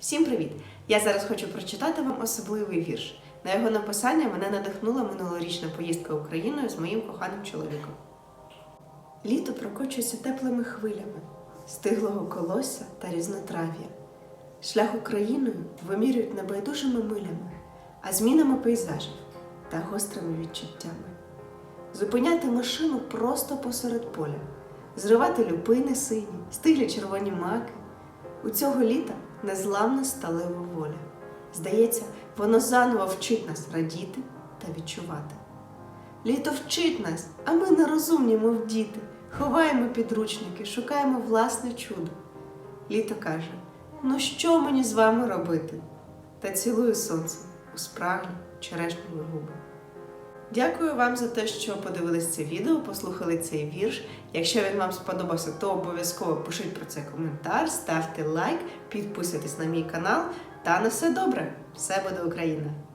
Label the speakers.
Speaker 1: Всім привіт! Я зараз хочу прочитати вам особливий вірш. На його написання мене надихнула минулорічна поїздка Україною з моїм коханим чоловіком. Літо прокочується теплими хвилями, стиглого колосся та різнотрав'я. Шлях Україною вимірюють небайдужими милями, а змінами пейзажів та гострими відчуттями. Зупиняти машину просто посеред поля, зривати люпини сині, стиглі червоні маки. У цього літа незламна сталева воля. Здається, воно заново вчить нас радіти та відчувати. Літо вчить нас, а ми нерозумні, мов діти, ховаємо підручники, шукаємо власне чудо. Літо каже: ну що мені з вами робити? Та цілує сонце у спраглі черешневі губи. Дякую вам за те, що подивились це відео, послухали цей вірш. Якщо він вам сподобався, то обов'язково пишіть про це коментар, ставте лайк, підписуйтесь на мій канал. Та на все добре! Все буде Україна!